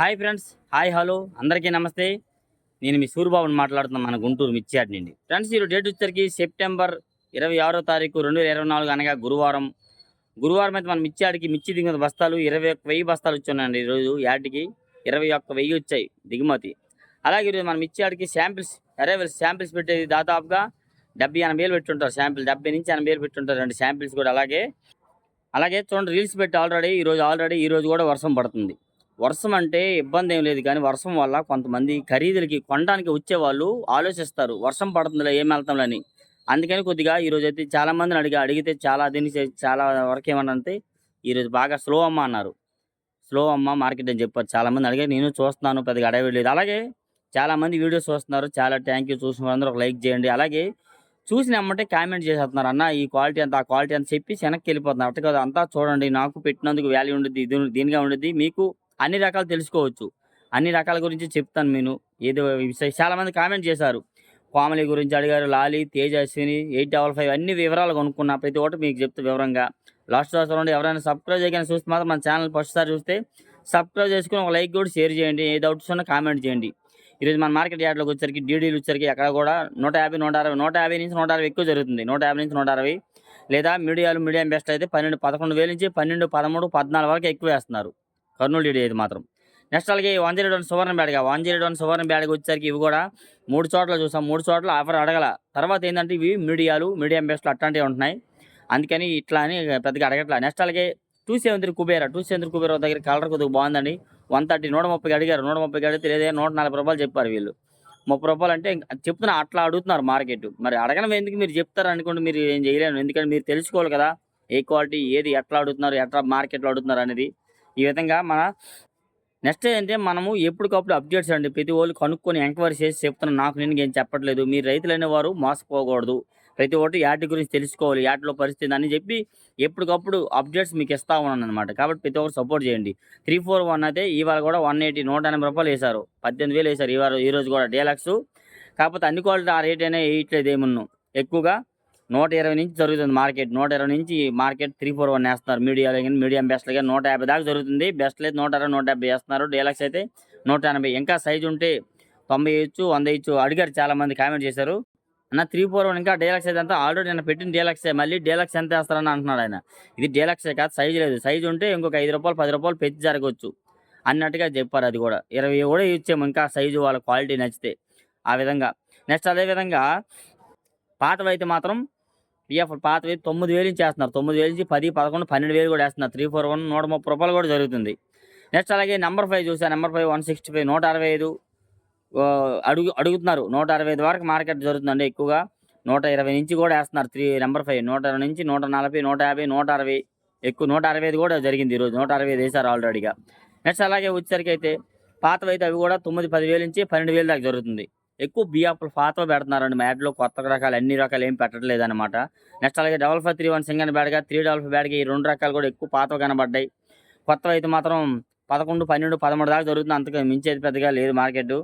Hi friends hi hello. అందరికీ నమస్తే. నేను మీ సూర్యబాబుని మాట్లాడుతున్నాను మన గుంటూరు మిర్చియాడ్ నుండి. ఫ్రెండ్స్ ఈరోజు డేట్ వచ్చేసరికి సెప్టెంబర్ ఇరవై ఆరో తారీఖు రెండు వేల ఇరవై నాలుగు అనగా గురువారం. గురువారం అయితే మన మిర్చియాడికి మిర్చి దిగుమతి బస్తాలు ఇరవై ఒక్క వెయ్యి బస్తాలు వచ్చాయండి ఈరోజు యాటికి ఇరవై ఒక్క వెయ్యి వచ్చాయి దిగుమతి. అలాగే ఈరోజు మన మిర్చియాడికి శాంపిల్స్ అరైవల్స్ శాంపిల్స్ పెట్టేది దాదాపుగా డెబ్బై ఎనభై వేలు పెట్టుంటారు శాంపిల్. డెబ్బై నుంచి ఎనభై వేలు పెట్టుంటారు రెండు శాంపిల్స్ కూడా అలాగే. అలాగే చూడండి రీల్స్ పెట్టి ఆల్రెడీ ఈరోజు ఆల్రెడీ ఈరోజు కూడా వర్షం పడుతుంది. వర్షం అంటే ఇబ్బంది ఏం లేదు. కానీ వర్షం వల్ల కొంతమంది ఖరీదులకి కొనడానికి వచ్చేవాళ్ళు ఆలోచిస్తారు. వర్షం పడుతుందిలే ఏం వెళ్తాంలని అందుకని కొద్దిగా ఈరోజు అయితే చాలామందిని అడిగి. అడిగితే చాలా దీన్ని చాలా వరకు ఏమన్నంటే ఈరోజు బాగా స్లో అమ్మ అన్నారు. స్లో అమ్మ మార్కెట్ అని చెప్పారు. చాలామంది అడిగారు. నేను చూస్తున్నాను పెద్దగా అడవి లేదు. అలాగే చాలామంది వీడియోస్ చూస్తున్నారు. చాలా థ్యాంక్ యూ చూసిన వాళ్ళందరూ ఒక లైక్ చేయండి. అలాగే చూసిన అమ్మంటే కామెంట్ చేసేస్తున్నారు. అన్న ఈ క్వాలిటీ అంత ఆ క్వాలిటీ అంత చెప్పి వెనక్కి వెళ్ళిపోతున్నారు. అట్ట కాదు అంతా చూడండి. నాకు పెట్టినందుకు వాల్యూ ఉండేది ఇది దీనిగా ఉండేది మీకు అన్ని రకాలు తెలుసుకోవచ్చు. అన్ని రకాల గురించి చెప్తాను నేను. ఏదో చాలామంది కామెంట్ చేశారు. కోమలి గురించి అడిగారు Lali Teja Ashwini eight double five అన్ని వివరాలు కొనుక్కున్నా ప్రతి ఒక్కటి మీకు చెప్తా వివరంగా. లాస్ట్ దాకా చూడండి ఎవరైనా సబ్స్క్రైబ్ చేయగానే చూస్తే మాత్రం మన ఛానల్ ఫస్ట్ సార్ చూస్తే సబ్స్క్రైబ్ చేసుకుని ఒక లైక్ కూడా షేర్ చేయండి. ఏ డౌట్స్ ఉన్నా కామెంట్ చేయండి. ఈరోజు మన మార్కెట్ యార్డ్లోకి వచ్చరికి డీడీలు వచ్చరికి అక్కడ కూడా నూట యాభై నూట అరవై నూట యాభై నుంచి నూట అరవై ఎక్కువ జరుగుతుంది. నూట యాభై నుంచి నూట అరవై లేదా మీడియాలు మీడియం బెస్ట్ అయితే పన్నెండు పదకొండు వేల నుంచి పన్నెండు పదమూడు పద్నాలుగు వరకు ఎక్కువ వేస్తున్నారు. కర్నూలు డీడీ ఇది మాత్రం. నెక్స్ట్ అలాగే వన్ జీరో వన్ సువర్ణ బ్యాడ్గా వన్ జీరో వన్ సువర్ణ బ్యాడ్కి వచ్చేసరికి ఇవి కూడా మూడు చోట్ల చూసాం. మూడు చోట్ల ఆఫర్ అడగల. తర్వాత ఏంటంటే ఇవి మీడియాలు మీడియం బెస్ట్లు అట్లాంటివి ఉంటున్నాయి. అందుకని ఇట్లా అని పెద్దగా అడగట్లా. నెక్స్ట్ అలాగే two seven three Kubera two seven three Kubera దగ్గర కలర్ కొద్దిగా బాగుందండి. వన్ థర్టీ నూట ముప్పై అడిగారు. నూట ముప్పై అడిగితే లేదే నూట నలభై రూపాయలు చెప్పారు వీళ్ళు. ముప్పై రూపాయలు అంటే ఇంక చెప్తున్నా అట్లా అడుగుతున్నారు మార్కెట్. మరి అడగడం ఎందుకు మీరు చెప్తారు అనుకోండి మీరు ఏం చేయలేను ఎందుకంటే మీరు తెలుసుకోవాలి కదా ఏ క్వాలిటీ ఏది ఎట్లా అడుగుతున్నారు ఎట్లా మార్కెట్లో అడుగుతున్నారు అనేది. ఈ విధంగా మన నెక్స్ట్ ఏంటంటే మనము ఎప్పటికప్పుడు అప్డేట్స్ అండి. ప్రతి వాళ్ళు కనుక్కొని ఎంక్వైరీ చేసి చెప్తున్నాను నాకు నేను ఏం చెప్పట్లేదు. మీరు రైతులు అనేవారు మోసపోకూడదు. ప్రతి ఒక్కటి యాటి గురించి తెలుసుకోవాలి. యాటిలో పరిస్థితి అని చెప్పి ఎప్పటికప్పుడు అప్డేట్స్ మీకు ఇస్తా ఉన్నాను అనమాట కాబట్టి ప్రతి ఒక్కరు సపోర్ట్ చేయండి. త్రీ ఫోర్ వన్ అయితే ఇవాళ కూడా వన్ ఎయిటీ నూట ఎనభై రూపాయలు వేశారు. పద్దెనిమిది వేలు వేశారు. ఇవాళ ఈ రోజు కూడా డీలక్స్. కాకపోతే అన్ని క్వాలిటీ ఆ రేట్ అయినా వేయట్లేదు ఏమున్నాం. ఎక్కువగా నూట ఇరవై నుంచి జరుగుతుంది మార్కెట్. నూట ఇరవై నుంచి మార్కెట్ త్రీ ఫోర్ వన్ వేస్తున్నారు. మీడియాలో కానీ మీడియం బెస్ట్లో కానీ నూట యాభై దాకా జరుగుతుంది. బెస్ట్ అయితే నూట అరవై నూట యాభై వేస్తున్నారు. డీలక్స్ అయితే నూట ఎనభై. ఇంకా సైజు ఉంటే తొంభై ఇచ్చు వంద ఇచ్చు అడిగారు చాలామంది కామెంట్ చేశారు. అన్న త్రీ ఫోర్ వన్ ఇంకా డీలక్స్ అయితే అంతా ఆల్రెడీ నేను పెట్టిన డీలక్సే మళ్ళీ డీలక్స్ ఎంత వేస్తారని అంటున్నాడు ఆయన. ఇది డీలక్సే కాదు సైజు లేదు. సైజు ఉంటే ఇంకొక ఐదు రూపాయలు పది రూపాయలు పెంచి జరగవచ్చు. అన్నట్టుగా చెప్పారు అది కూడా. ఇరవై కూడా ఇచ్చాము ఇంకా సైజు వాళ్ళ క్వాలిటీ నచ్చితే. ఆ విధంగా. నెక్స్ట్ అదేవిధంగా పాతవైతే మాత్రం పిఎఫ్ పాతవి తొమ్మిది వేలు నుంచి వేస్తున్నారు. తొమ్మిది వేలు నుంచి పది పదకొండు పన్నెండు వేలు కూడా వేస్తున్నారు. త్రీ ఫోర్ వన్ నూట ముప్పై రూపాయలు కూడా జరుగుతుంది. నెక్స్ట్ అలాగే నెంబర్ ఫైవ్ చూసా. Number five one sixty five నూట అరవై ఐదు అడుగు అడుగుతున్నారు. నూట అరవై ఐదు వరకు మార్కెట్ జరుగుతుందండి ఎక్కువగా. నూట ఇరవై నుంచి కూడా వేస్తున్నారు. త్రీ నెంబర్ ఫైవ్ నూట ఇరవై నుంచి నూట నలభై నూట యాభై నూట అరవై ఎక్కువ నూట అరవై ఐదు కూడా జరిగింది ఈరోజు. నూట అరవై ఐదు వేశారు ఆల్రెడీగా నెక్స్ట్ అలాగే వచ్చేసరికి అయితే పాతవి అయితే అవి కూడా తొమ్మిది పది వేలు నుంచి పన్నెండు వేలు దాకా జరుగుతుంది. ఎక్కువ బియ్యాపులు పాతవి పెడుతున్నారండి. మ్యాట్లో కొత్త రకాలు అన్ని రకాలు ఏం పెట్టట్లేదు అనమాట నెక్స్ట్ అలాగే డబల్ ఫైవ్ త్రీ వన్ సింగన్ బ్యాడ్గా త్రీ డబల్ ఫైవ్ బ్యాడ్గా ఈ రెండు రకాలు కూడా ఎక్కువ పాతవి కనబడ్డాయి. కొత్తవి అయితే మాత్రం పదకొండు పన్నెండు పదమూడు దాకా జరుగుతుంది అంతకు మించేది పెద్దగా లేదు మార్కెట్.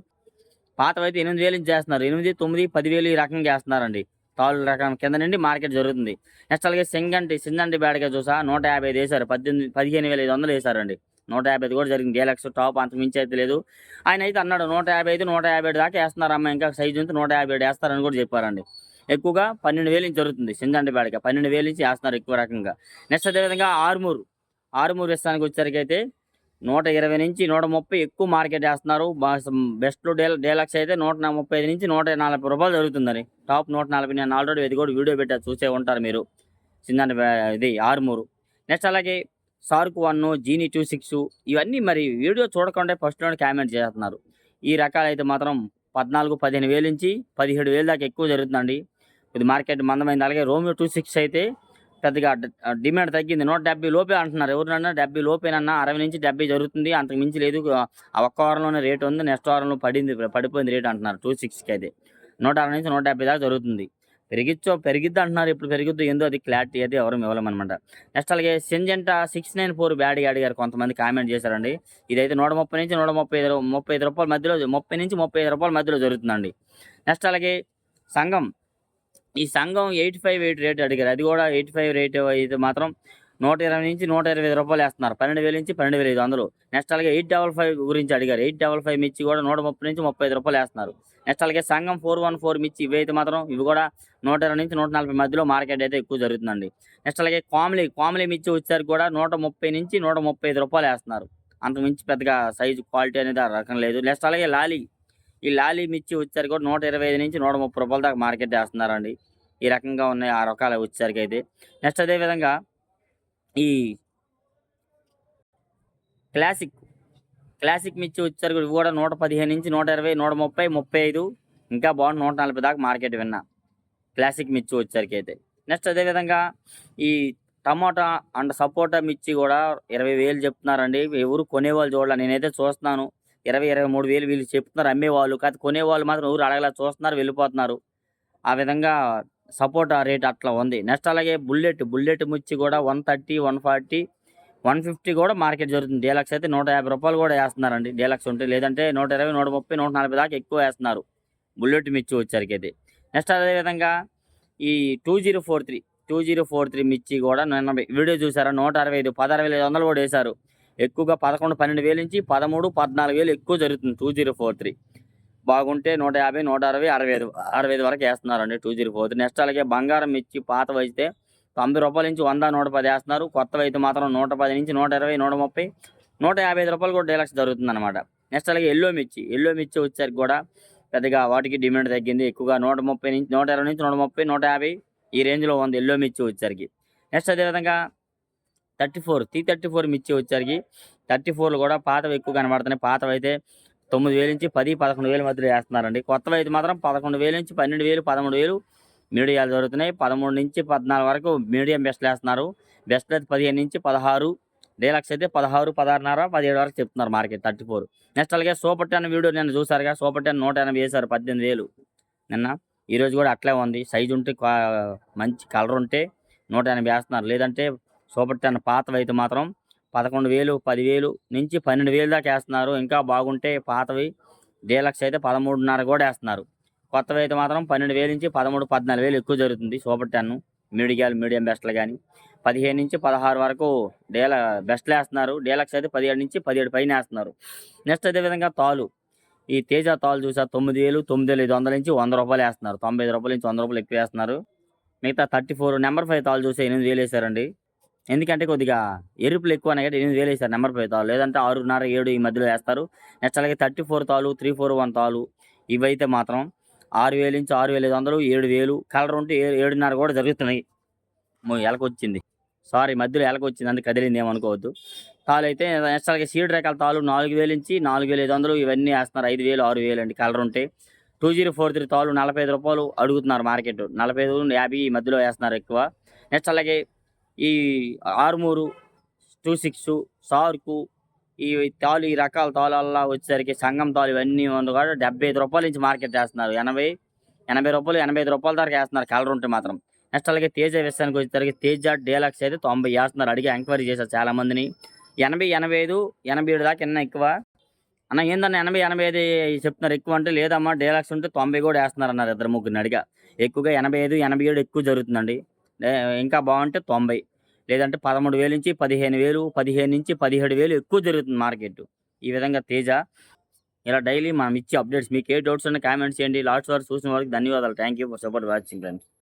పాతవి అయితే ఎనిమిది వేలు నుంచి చేస్తున్నారు. ఎనిమిది తొమ్మిది పదివేలు ఈ రకంగా చేస్తున్నారండి. తాళ్ళు రకం కింద నుండి మార్కెట్ జరుగుతుంది. నెక్స్ట్ అలాగే సింగంటి సింగంటి బ్యాడ్గా చూసా నూట యాభై ఐదు వేశారు పద్దెనిమిది పదిహేను వేల ఐదు వందలు వేశారండి నూట యాభై ఐదు కూడా జరిగింది. డీలక్స్ టాప్ అంత మించి అయితే లేదు. ఆయన అయితే అన్నాడు నూట యాభై ఐదు నూట యాభై ఏడు దాకా వేస్తున్నారమ్మ ఇంకా సైజు ఉంది నూట యాభై ఏడు వేస్తారని కూడా చెప్పారండి. ఎక్కువగా పన్నెండు వేలు నుంచి జరుగుతుంది సింగంటి పన్నెండు వేలు నుంచి వేస్తున్నారు ఎక్కువ రకంగా. నెక్స్ట్ అదేవిధంగా ఆరుమూరు. ఆరుమూరు ఇస్తానికి వచ్చేసరికి అయితే నూట ఇరవై నుంచి నూట ముప్పై ఎక్కువ మార్కెట్ వేస్తున్నారు. బెస్ట్ డేల్ డేలక్స్ అయితే నూట ముప్పై ఐదు నుంచి నూట నలభై రూపాయలు జరుగుతుందని టాప్ నూట నలభై నేను ఆల్రెడీ ఇది కూడా వీడియో పెట్టారు చూసే ఉంటారు మీరు. చిందండి ఇది ఆరుమూరు. నెక్స్ట్ అలాగే సార్క్ వన్ జీనీ టూ సిక్స్ ఇవన్నీ మరి వీడియో చూడకుండా ఫస్ట్లోనే కామెంట్ చేస్తున్నారు. ఈ రకాలైతే మాత్రం పద్నాలుగు పదిహేను వేలు నుంచి పదిహేడు వేలు దాకా ఎక్కువ జరుగుతుందండి. ఇది మార్కెట్ మందమైంది. అలాగే రోమియో టూ సిక్స్ అయితే పెద్దగా డిమాండ్ తగ్గింది. నూట డెబ్బై లోపే అంటున్నారు. ఎవరినన్నా డెబ్బై లోపేనన్నా అరవై నుంచి డెబ్బై జరుగుతుంది. అంతకు మించి లేదు. ఆ ఒక్క వారంలోనే రేటు ఉంది. నెక్స్ట్ వారంలో పడింది పడిపోయింది రేట్ అంటున్నారు. టూ సిక్స్కి అయితే నూట అరవై నుంచి నూట డెబ్బై దాకా జరుగుతుంది. పెరిగిచ్చో పెరిగిద్ది అంటున్నారు. ఇప్పుడు పెరిగిద్దు ఏందో అది క్లారిటీ అయితే ఎవరు ఇవ్వలేమన్నమాట. నెక్స్ట్ అలాగే సెంజెంటా సిక్స్ నైన్ ఫోర్ బ్యాడ్గా అడిగారు కొంతమంది కామెంట్ చేశారండి. ఇదైతే నూట ముప్పై నుంచి నూట ముప్పై ఐదు ముప్పై ఐదు రూపాయల మధ్యలో ముప్పై నుంచి ముప్పై ఐదు రూపాయల మధ్యలో జరుగుతుందండి. నెక్స్ట్ అలాగే సంఘం. ఈ సంఘం ఎయిట్ ఫైవ్ ఎయిట్ రేట్ అడిగారు. అది కూడా ఎయిట్ ఫైవ్ రేట్ అయితే మాత్రం నూట ఇరవై నుంచి నూట ఇరవై ఐదు రూపాయలు వేస్తున్నారు. పన్నెండు వేల నుంచి పన్నెండు వేల ఐదు వందలు. నెక్స్ట్ అలాగే ఎయిట్ డబల్ ఫైవ్ గురించి అడిగారు. ఎయిట్ డబల్ ఫైవ్ మిర్చి కూడా నూట ముప్పై నుంచి ముప్పై ఐదు రూపాయలు వేస్తున్నారు. నెక్స్ట్ అలాగే సంఘం ఫోర్ వన్ ఫోర్ మిర్చి ఇవి అయితే మాత్రం ఇవి కూడా నూట ఇరవై నుంచి నూట నలభై మధ్యలో మార్కెట్ అయితే ఎక్కువ జరుగుతుందండి. నెక్స్ట్ అలాగే కామ్లీ కామ్లీ మిర్చి వచ్చేసరికి కూడా నూట ముప్పై నుంచి నూట ముప్పై ఐదు రూపాయలు వేస్తున్నారు. అంత మించి పెద్దగా సైజు క్వాలిటీ అనేది ఆ రకం లేదు. నెక్స్ట్ అలాగే లాలీ. ఈ లాలీ మిర్చి వచ్చేసరికి కూడా నూట ఇరవై ఐదు నుంచి నూట ముప్పై రూపాయల దాకా మార్కెట్ వేస్తున్నారండి. ఈ రకంగా ఉన్నాయి ఆ రకాలు వచ్చేసరికి అయితే. నెక్స్ట్ అదేవిధంగా ఈ క్లాసిక్ క్లాసిక్ మిర్చి వచ్చేసరికి ఇవి కూడా నూట పదిహేను నుంచి నూట ఇరవై నూట ముప్పై ముప్పై ఐదు ఇంకా బాగుంది నూట నలభై దాకా మార్కెట్ విన్నా. క్లాసిక్ మిర్చి వచ్చేసరికి అయితే. నెక్స్ట్ అదేవిధంగా ఈ టమాటా అండ్ సపోటా మిర్చి కూడా ఇరవై వేలు చెప్తున్నారండి. ఎవరు కొనేవాళ్ళు చూడాలి నేనైతే చూస్తున్నాను. ఇరవై ఇరవై మూడు వేలు వీళ్ళు చెప్తున్నారు అమ్మేవాళ్ళు. కాదు కొనేవాళ్ళు మాత్రం ఎవరు అడగలా చూస్తున్నారు వెళ్ళిపోతున్నారు. ఆ విధంగా సపోటా రేట్ అట్లా ఉంది. నెక్స్ట్ అలాగే బుల్లెట్ బుల్లెట్ మిర్చి కూడా one thirty one forty one fifty కూడా మార్కెట్ జరుగుతుంది. డీలక్స్ అయితే నూట యాభై రూపాయలు కూడా వేస్తున్నారండి. డీలక్స్ ఉంటే లేదంటే నూట ఇరవై నూట ముప్పై నూట నలభై దాకా ఎక్కువ వేస్తున్నారు. బుల్లెట్ మిర్చి వచ్చరికి అయితే. నెక్స్ట్ అదేవిధంగా ఈ two zero four three two zero four three మిర్చి కూడా నిన్న వీడియో చూసారా? నూట అరవై ఐదు పదహారు వేల ఐదు వందలు కూడా వేశారు. ఎక్కువగా పదకొండు పన్నెండు వేలు నుంచి పదమూడు పద్నాలుగు వేలు ఎక్కువ జరుగుతుంది టూ జీరో ఫోర్ త్రీ. బాగుంటే నూట యాభై నూట అరవై అరవై ఐదు అరవై ఐదు వరకు వేస్తున్నారండి టూ జీరో ఫోర్. నెక్స్ట్ అలాగే బంగారం మిర్చి పాత అయితే తొంభై రూపాయల నుంచి వంద నూట పది వేస్తున్నారు. కొత్తవి అయితే మాత్రం నూట పది నుంచి నూట ఇరవై నూట ముప్పై నూట యాభై ఐదు రూపాయలు కూడా డీలక్స్ జరుగుతుంది అనమాట నెక్స్ట్ అలాగే ఎల్లో మిర్చి ఎల్లో మిర్చి వచ్చేసరికి కూడా పెద్దగా వాటికి డిమాండ్ తగ్గింది. ఎక్కువగా నూట ముప్పై నుంచి నూట ఇరవై నుంచి నూట ముప్పై నూట యాభై ఈ రేంజ్లో ఉంది ఎల్లో మిర్చి వచ్చేసరికి. నెక్స్ట్ అదేవిధంగా thirty four three thirty four మిర్చి వచ్చేసరికి థర్టీ ఫోర్లు కూడా పాతవి ఎక్కువ కనబడుతున్నాయి. పాతవి అయితే తొమ్మిది వేల నుంచి పది పదకొండు వేల మధ్యలో వేస్తున్నారండి. కొత్తవి అయితే మాత్రం పదకొండు వేల నుంచి పన్నెండు వేలు పదమూడు వేలు మీడియాలు దొరుకుతున్నాయి పదమూడు నుంచి పద్నాలుగు వరకు మీడియం బెస్ట్లు వేస్తున్నారు. బెస్ట్ అయితే పదిహేను నుంచి పదహారు డీలక్స్ అయితే పదహారు పదహారున్నర పదిహేడు వరకు చెప్తున్నారు మార్కెట్ థర్టీ ఫోర్. నెక్స్ట్ అలాగే సూపర్ టెన్ వీడియో నేను చూసారుగా? సూపర్ టెన్ నూట ఎనభై వేశారు పద్దెనిమిది వేలు. నిన్న ఈరోజు కూడా అట్లే ఉంది. సైజు ఉంటే మంచి కలర్ ఉంటే నూట ఎనభై వేస్తున్నారు. లేదంటే సూపర్ టెన్ పాతవి అయితే మాత్రం పదకొండు వేలు పదివేలు నుంచి పన్నెండు వేలు దాకా వేస్తున్నారు. ఇంకా బాగుంటే పాతవి డీలక్స్ అయితే పదమూడున్నర కూడా వేస్తున్నారు. కొత్తవి అయితే మాత్రం పన్నెండు వేలు నుంచి పదమూడు పద్నాలుగు వేలు ఎక్కువ జరుగుతుంది. సూపర్ టెన్ మీడియాలు మీడియం బెస్ట్లు కానీ పదిహేను నుంచి పదహారు వరకు డీల బెస్ట్లు వేస్తున్నారు. డీలక్స్ అయితే పదిహేడు నుంచి పదిహేడు పైన వేస్తున్నారు. నెక్స్ట్ అదేవిధంగా తాలు. ఈ తేజ తాలు చూసా తొమ్మిది వేలు తొమ్మిది వేలు ఐదు వందల నుంచి వంద రూపాయలు వేస్తున్నారు. తొంభై ఐదు రూపాయల నుంచి వంద రూపాయలు ఎక్కువ వేస్తున్నారు. మిగతా థర్టీ ఫోర్ నెంబర్ ఫైవ్ తాలు చూసి ఎనిమిది వేలు వేసారండి. ఎందుకంటే కొద్దిగా ఎరుపులు ఎక్కువ అనగా ఎనిమిది వేలు వేస్తారు నెంబర్ ఫైవ్ తాలు. లేదంటే ఆరున్నర ఏడు ఈ మధ్యలో వేస్తారు. నెక్స్ట్ అలాగే థర్టీ ఫోర్ తాలు త్రీ ఫోర్ వన్ తాలు ఇవైతే మాత్రం ఆరు వేలు నుంచి ఆరు వేల ఐదు వందలు ఏడు వేలు. కలర్ ఉంటే ఏ- ఏడున్నర కూడా జరుగుతున్నాయి. ఎలకొచ్చింది సారీ మధ్యలో ఎలకొచ్చింది అందుకు కదిలింది ఏమనుకోవద్దు. తాలు అయితే నెక్స్ట్ అలాగే సీడ్ రకాల తాలు నాలుగు వేలు నుంచి నాలుగు వేల ఐదు వందలు ఇవన్నీ వేస్తున్నారు. ఐదు వేలు ఆరు వేలు అండి కలర్ ఉంటే. టూ జీరో ఫోర్ త్రీ తాలు నలభై ఐదు రూపాయలు అడుగుతున్నారు మార్కెట్. నలభై ఐదు యాభై ఈ మధ్యలో వేస్తున్నారు ఎక్కువ. నెక్స్ట్ అలాగే ఈ ఆర్మూరు టూ సిక్స్ సార్కు ఈ తాలు ఈ రకాల తాళల్లో వచ్చేసరికి సంగం తాలు ఇవన్నీ ఉంది కూడా డెబ్బై ఐదు రూపాయల నుంచి మార్కెట్ చేస్తున్నారు. ఎనభై ఎనభై రూపాయలు ఎనభై ఐదు రూపాయల దాకా వేస్తున్నారు కలర్ ఉంటే మాత్రం. నెక్స్ట్ అలాగే తేజ విషయానికి వచ్చేసరికి తేజ డేలాక్స్ అయితే తొంభై వేస్తున్నారు. అడిగి ఎంక్వైరీ చేశారు చాలా మందిని ఎనభై ఎనభై ఐదు ఎనభై ఏడు దాకా ఎన్న ఎక్కువ? అన్న ఏందన్న ఎనభై ఎనభై ఐదు చెప్తున్నారు ఎక్కువ అంటే లేదమ్మా డేలాక్స్ ఉంటే తొంభై కూడా వేస్తున్నారు అన్నారు ఇద్దరు ముగ్గురిని అడిగా. ఎక్కువగా ఎనభై ఐదు ఎనభై ఏడు ఎక్కువ జరుగుతుందండి. ఇంకా బాగుంటే తొంభై. లేదంటే పదమూడు వేలు నుంచి పదిహేను వేలు పదిహేను నుంచి పదిహేడు వేలు ఎక్కువ జరుగుతుంది మార్కెట్. ఈ విధంగా తేజ ఇలా డైలీ మనం ఇచ్చే అప్డేట్స్ మీకు ఏ డౌట్స్ ఉన్నా కామెంట్స్ చేయండి. లాస్ట్ వరకు చూసిన వారికి ధన్యవాదాలు. Thank you for support watching friends